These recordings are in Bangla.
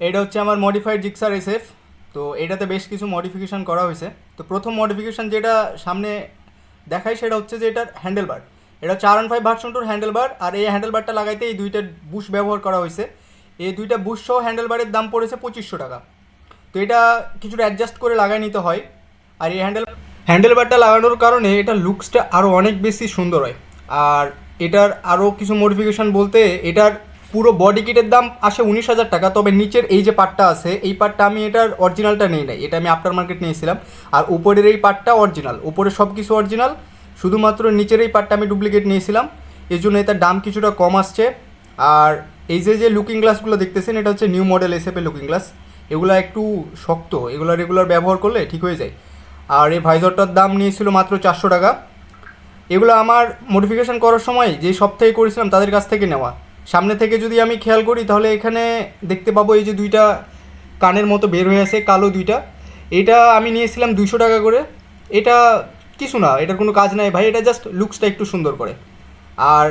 এটা হচ্ছে আমার মডিফাইড জিক্সার এসএফ তো এটাতে বেশ কিছু মডিফিকেশান করা হয়েছে। তো প্রথম মডিফিকেশান যেটা সামনে দেখায় সেটা হচ্ছে যে এটার হ্যান্ডেল বার এটা চার আর ফাইভ ভার্সন টুর হ্যান্ডেল বার আর এই হ্যান্ডেল বারটা লাগাইতে এই দুইটা বুশ ব্যবহার করা হয়েছে। এই দুইটা বুশ সহ হ্যান্ডেল বারের দাম পড়েছে পঁচিশশো টাকা। তো এটা কিছুটা অ্যাডজাস্ট করে লাগাই নিতে হয়। আর এই হ্যান্ডেল হ্যান্ডেল বারটা লাগানোর কারণে এটা লুকসটা আরও অনেক বেশি সুন্দর হয়। আর এটার আরও কিছু মডিফিকেশান বলতে এটার পুরো বডি কিটের দাম আসে উনিশ হাজার টাকা, তবে নিচের এই যে পার্টটা আছে, এই পার্টটা আমি এটার অরিজিনালটা নেই নাই, এটা আমি আফটার মার্কেট নিয়েছিলাম। আর উপরের এই পার্টটা অরিজিনাল উপরে সব কিছু অরিজিনাল শুধুমাত্র নিচের এই পার্টটা আমি ডুপ্লিকেট নিয়েছিলাম। এই জন্য এটার দাম কিছুটা কম আসছে। আর এই যে যে লুকিং গ্লাসগুলো দেখতেছেন, এটা হচ্ছে নিউ মডেল এসএপের লুকিং গ্লাস এগুলো একটু শক্ত, এগুলো রেগুলার ব্যবহার করলে ঠিক হয়ে যায়। আর এই ভাইজরটার দাম নিয়েছিল মাত্র চারশো টাকা। এগুলো আমার মডিফিকেশান করার সময় যে থেকে করেছিলাম, তাদের কাছ থেকে নেওয়া। সামনে থেকে যদি আমি খেয়াল করি, তাহলে এখানে দেখতে পাবো এই যে দুইটা কানের মতো বের হয়ে আছে, কালো দুইটা। এটা আমি নিয়েছিলাম দুইশো টাকা করে। এটা কিছু না, এটার কোনো কাজ নাই ভাই, এটা জাস্ট লুকসটা একটু সুন্দর করে। আর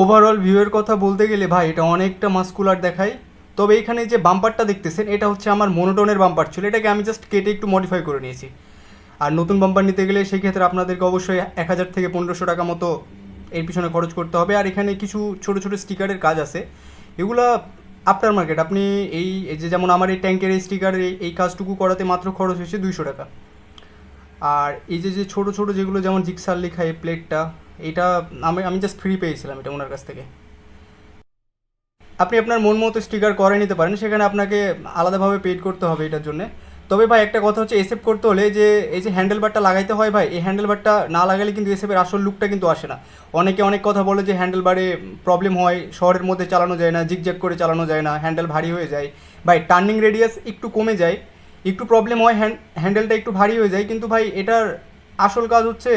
ওভারঅল ভিউয়ের কথা বলতে গেলে ভাই, এটা অনেকটা মাস্কুলার দেখায়। তবে এখানে যে বাম্পারটা দেখতেছেন, এটা হচ্ছে আমার মনোটনের বাম্পার ছিল, এটাকে আমি জাস্ট কেটে একটু মডিফাই করে নিয়েছি। আর নতুন বাম্পার নিতে গেলে সেই ক্ষেত্রে আপনাদেরকে অবশ্যই এক হাজার থেকে পনেরোশো টাকা মতো এর পিছনে খরচ করতে হবে। আর এখানে কিছু ছোটো ছোটো স্টিকারের কাজ আছে। এগুলো আফটার মার্কেট আপনি এই যে যেমন আমার এই ট্যাঙ্কের এই স্টিকারের এই কাজটুকু করাতে মাত্র খরচ হয়েছে দুইশো টাকা। আর এই যে যে ছোটো ছোটো যেগুলো যেমন জিক্সার লেখা, এই প্লেটটা, এটা আমি আমি জাস্ট ফ্রি পেয়েছিলাম এটা ওনার কাছ থেকে। আপনি আপনার মন মতো স্টিকার করে নিতে পারেন, সেখানে আপনাকে আলাদাভাবে পেড করতে হবে এটার জন্য। তবে ভাই, একটা কথা হচ্ছে এসএফ করতে হলে যে, এই যে হ্যান্ডেল বারটা লাগাইতে হয় ভাই, এই হ্যান্ডেল বারটা না লাগালে কিন্তু এসএফের আসল লুকটা কিন্তু আসে না। অনেকে অনেক কথা বলে যে হ্যান্ডেল বারে প্রবলেম হয়, শহরের মধ্যে চালানো যায় না জিগজ্যাগ করে চালানো যায় না হ্যান্ডেল ভারী হয়ে যায়। ভাই টার্নিং রেডিয়াস একটু কমে যায়, একটু প্রবলেম হয় হ্যান্ড হ্যান্ডেলটা একটু ভারী হয়ে যায়, কিন্তু ভাই, এটার আসল কাজ হচ্ছে,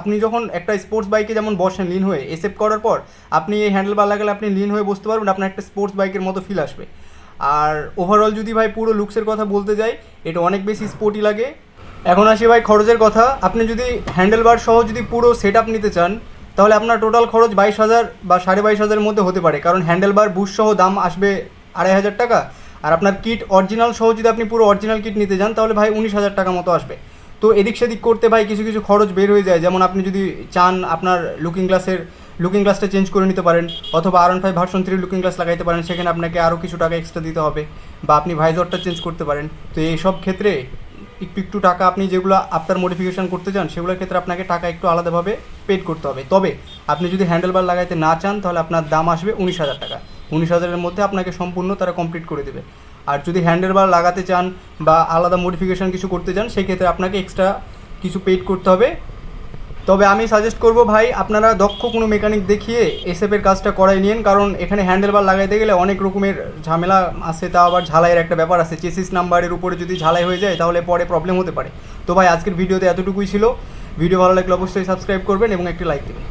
আপনি যখন একটা স্পোর্টস বাইকে যেমন বসেন লিন হয়ে এসেপ করার পর, আপনি এই হ্যান্ডেল বার লাগালে আপনি লিন হয়ে বসতে পারবেন, আপনার একটা স্পোর্টস বাইকের মতো ফিল আসবে। আর ওভারঅল যদি ভাই পুরো লুকসের কথা বলতে যাই, এটা অনেক বেশি স্পোর্টি লাগে। এখন আসি ভাই খরচের কথা। আপনি যদি হ্যান্ডেল বার সহ যদি পুরো সেট আপ নিতে চান, তাহলে আপনার টোটাল খরচ বাইশ হাজার বা সাড়ে বাইশ হাজারের মধ্যে হতে পারে। কারণ হ্যান্ডেল বার বুশ সহ দাম আসবে আড়াই হাজার টাকা। আর আপনার কিট অরিজিনাল সহ যদি আপনি পুরো অরিজিনাল কিট নিতে যান, তাহলে ভাই উনিশ হাজার টাকা মতো আসবে। তো এদিক সেদিক করতে ভাই কিছু কিছু খরচ বের হয়ে যায়। যেমন আপনি যদি চান আপনার লুকিং গ্লাসের লুকিং গ্লাসটা চেঞ্জ করে নিতে পারেন, অথবা R five version three looking glass লাগাইতে পারেন, সেখানে আপনাকে আরও কিছু টাকা এক্সট্রা দিতে হবে, বা আপনি ভাইজরটা চেঞ্জ করতে পারেন। তো এইসব ক্ষেত্রে একটু একটু টাকা আপনি যেগুলো আপনার মডিফিকেশন করতে চান, সেগুলোর ক্ষেত্রে আপনাকে টাকা একটু আলাদাভাবে পেড করতে হবে। তবে আপনি যদি হ্যান্ডেল বার লাগাইতে না চান, তাহলে আপনার দাম আসবে উনিশ হাজার টাকা। উনিশ হাজারের মধ্যে আপনাকে সম্পূর্ণ তারা কমপ্লিট করে দেবে। আর যদি হ্যান্ডেল বার লাগাতে চান, বা আলাদা মডিফিকেশন কিছু করতে চান, সেক্ষেত্রে আপনাকে এক্সট্রা কিছু পেড করতে হবে তবে আমি সাজেস্ট করব ভাই, আপনারা দক্ষ কোনো মেকানিক দেখিয়ে এসএফের কাজটা করাই নিন কারণ এখানে হ্যান্ডেল বার লাগাইতে গেলে অনেক রকমের ঝামেলা আছে তা আবার ঝালাইয়ের একটা ব্যাপার আছে। চেসিস নাম্বারের উপরে যদি ঝালাই হয়ে যায়, তাহলে পরে প্রবলেম হতে পারে। তো ভাই, আজকের ভিডিওতে এতটুকুই ছিল। ভিডিও ভালো লাগলে অবশ্যই সাবস্ক্রাইব করবেন এবং একটি লাইক দেবেন।